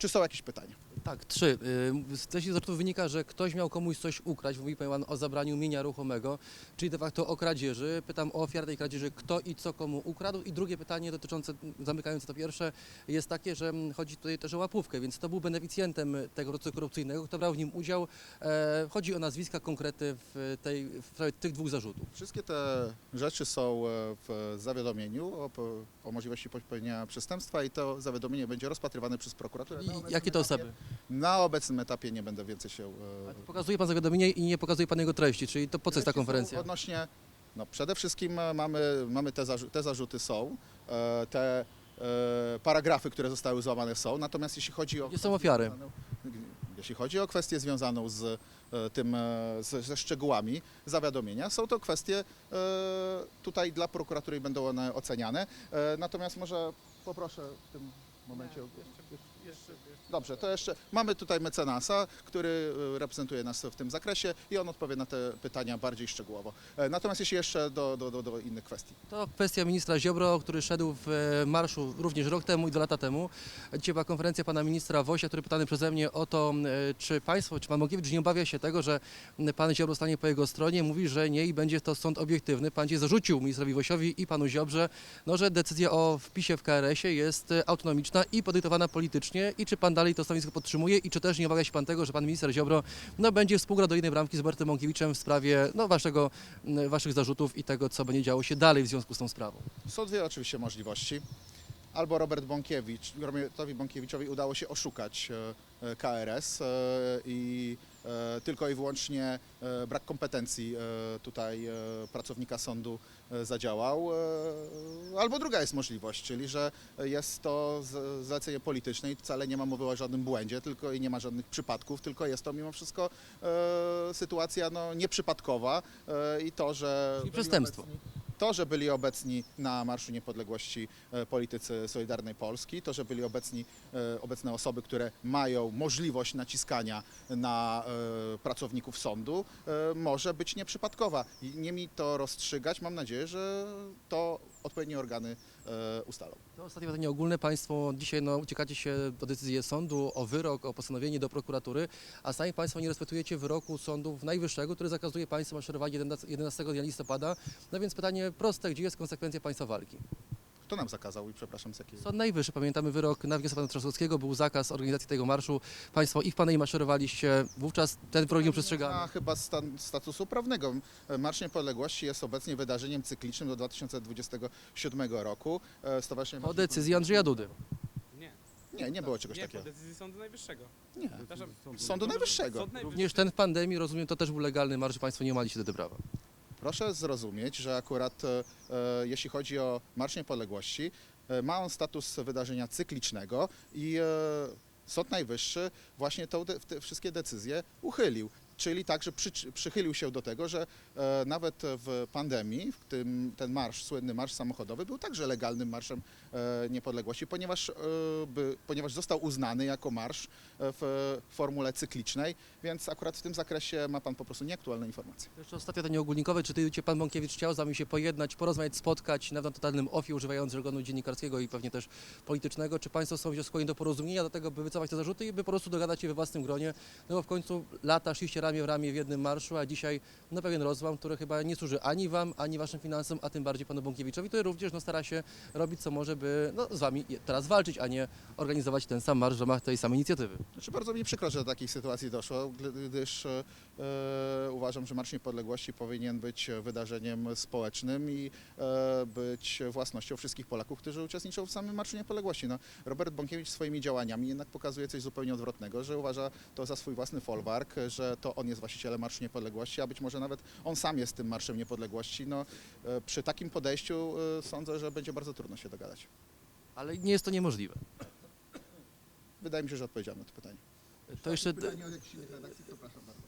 Czy są jakieś pytania? Tak, trzy. Y, Z treści zarzutów wynika, że ktoś miał komuś coś ukraść. Mówi pan o zabraniu mienia ruchomego, czyli de facto o kradzieży. Pytam o ofiarę tej kradzieży, kto i co komu ukradł. I drugie pytanie dotyczące, zamykając to pierwsze, jest takie, że mm, chodzi tutaj też o łapówkę, więc kto był beneficjentem tego procesu korupcyjnego, kto brał w nim udział. E, chodzi o nazwiska, konkrety w, tej, w sprawie tych dwóch zarzutów. Wszystkie te rzeczy są e, w zawiadomieniu o, o możliwości popełnienia przestępstwa i to zawiadomienie będzie rozpatrywane przez prokuraturę. I jakie to osoby? Na obecnym etapie nie będę więcej się... e, Pokazuje pan zawiadomienie i nie pokazuje pan jego treści, czyli to po co jest ta konferencja? Odnośnie, no przede wszystkim e, mamy, mamy te, zarzu- te zarzuty są, e, te e, paragrafy, które zostały złamane są, natomiast jeśli chodzi o... Gdzie są ofiary? Jeśli chodzi o kwestię związaną z e, tym, e, z, ze szczegółami zawiadomienia, są to kwestie e, tutaj dla prokuratury i będą one oceniane. E, Natomiast może poproszę w tym momencie... Dobrze, to jeszcze mamy tutaj mecenasa, który e, reprezentuje nas w tym zakresie i on odpowie na te pytania bardziej szczegółowo. E, Natomiast jeśli jeszcze do, do, do, do innych kwestii. To kwestia ministra Ziobro, który szedł w e, marszu również rok temu i dwa lata temu. Dzisiaj była konferencja pana ministra Wosia, który pytany przeze mnie o to, czy państwo, czy pan Mogiewicz nie obawia się tego, że pan Ziobro stanie po jego stronie. Mówi, że nie i będzie to sąd obiektywny. Pan dzisiaj zarzucił ministrowi Wosiowi i panu Ziobrze, no, że decyzja o wpisie w KRS-ie jest autonomiczna i podyktowana politycznie. I czy pan dalej to stanowisko podtrzymuje i czy też nie obawia się pan tego, że pan minister Ziobro no, będzie współgrał do jednej bramki z Robertem Mąkiewiczem w sprawie no, waszego, waszych zarzutów i tego, co będzie działo się dalej w związku z tą sprawą? Są dwie oczywiście możliwości. Albo Robert Bąkiewicz, Robertowi Bąkiewiczowi udało się oszukać e, e, KRS e, i tylko i wyłącznie e, brak kompetencji e, tutaj e, pracownika sądu e, zadziałał. E, Albo druga jest możliwość, czyli że jest to zlecenie polityczne i wcale nie ma mowy o żadnym błędzie, tylko i nie ma żadnych przypadków, tylko jest to mimo wszystko e, sytuacja no, nieprzypadkowa e, i to, że byli przestępstwo. To, że byli obecni na Marszu Niepodległości e, politycy Solidarnej Polski, to, że byli obecni, e, obecne osoby, które mają możliwość naciskania na e, pracowników sądu, może być nieprzypadkowa. Nie mi to rozstrzygać. Mam nadzieję, że to odpowiednie organy e, ustalą. To ostatnie pytanie ogólne. Państwo dzisiaj no, uciekacie się do decyzji sądu o wyrok, o postanowienie do prokuratury, a sami Państwo nie respektujecie wyroku sądu najwyższego, który zakazuje Państwu maszerowanie 11 11 dnia listopada. No więc pytanie proste, gdzie jest konsekwencja Państwa walki? Kto nam zakazał i przepraszam z jakiej... Sąd najwyższy, pamiętamy wyrok na wniosek Pana Trzaskowskiego, był zakaz organizacji tego marszu. Państwo ich Pana i maszerowaliście, wówczas ten wyrok nie przestrzegany. chyba stan, statusu prawnego. Marsz Niepodległości jest obecnie wydarzeniem cyklicznym do 2027 roku. E, Stowarzyszenie Po Marsz decyzji Andrzeja Dudy. Nie, Nie, nie było czegoś nie, po takiego. decyzji Sądu Najwyższego. Nie. Przepraszam, Sądu Najwyższego. Sąd Najwyższy. Również ten w pandemii, rozumiem, to też był legalny marsz, że Państwo nie mali się do prawa. Proszę zrozumieć, że akurat e, e, jeśli chodzi o Marsz Niepodległości, e, ma on status wydarzenia cyklicznego i Sąd Najwyższy właśnie te wszystkie decyzje uchylił. Czyli także przy, przychylił się do tego, że e, nawet w pandemii, w tym ten marsz, słynny marsz samochodowy, był także legalnym marszem e, niepodległości, ponieważ, e, by, ponieważ został uznany jako marsz e, w formule cyklicznej, więc akurat w tym zakresie ma Pan po prostu nieaktualne informacje. Jeszcze ostatnie pytanie ogólnikowe. Czy ty, cię pan Bąkiewicz chciał z wami się pojednać, porozmawiać, spotkać na totalnym ofie, używając żargonu dziennikarskiego i pewnie też politycznego? Czy państwo są skłonni do porozumienia, do tego, by wycofać te zarzuty i by po prostu dogadać się we własnym gronie? No bo w końcu lata szliście ramię w ramię w jednym marszu, a dzisiaj no pewien rozłam, który chyba nie służy ani wam, ani waszym finansom, a tym bardziej panu Bąkiewiczowi, który również no, stara się robić co może, by no, z wami teraz walczyć, a nie organizować ten sam marsz w ramach tej samej inicjatywy. Znaczy bardzo mi przykro, że do takiej sytuacji doszło, gdy- gdyż e, e, uważam, że Marsz Niepodległości powinien być wydarzeniem społecznym i e, być własnością wszystkich Polaków, którzy uczestniczą w samym Marszu Niepodległości. No, Robert Bąkiewicz swoimi działaniami jednak pokazuje coś zupełnie odwrotnego, że uważa to za swój własny folwark, że to on jest właścicielem Marszu Niepodległości, a być może nawet on sam jest tym Marszem Niepodległości. No, e, przy takim podejściu e, sądzę, że będzie bardzo trudno się dogadać. Ale nie jest to niemożliwe. Wydaje mi się, że odpowiedziałem na to pytanie. To jeszcze... Pytanie od jakichś innych redakcji, to proszę bardzo.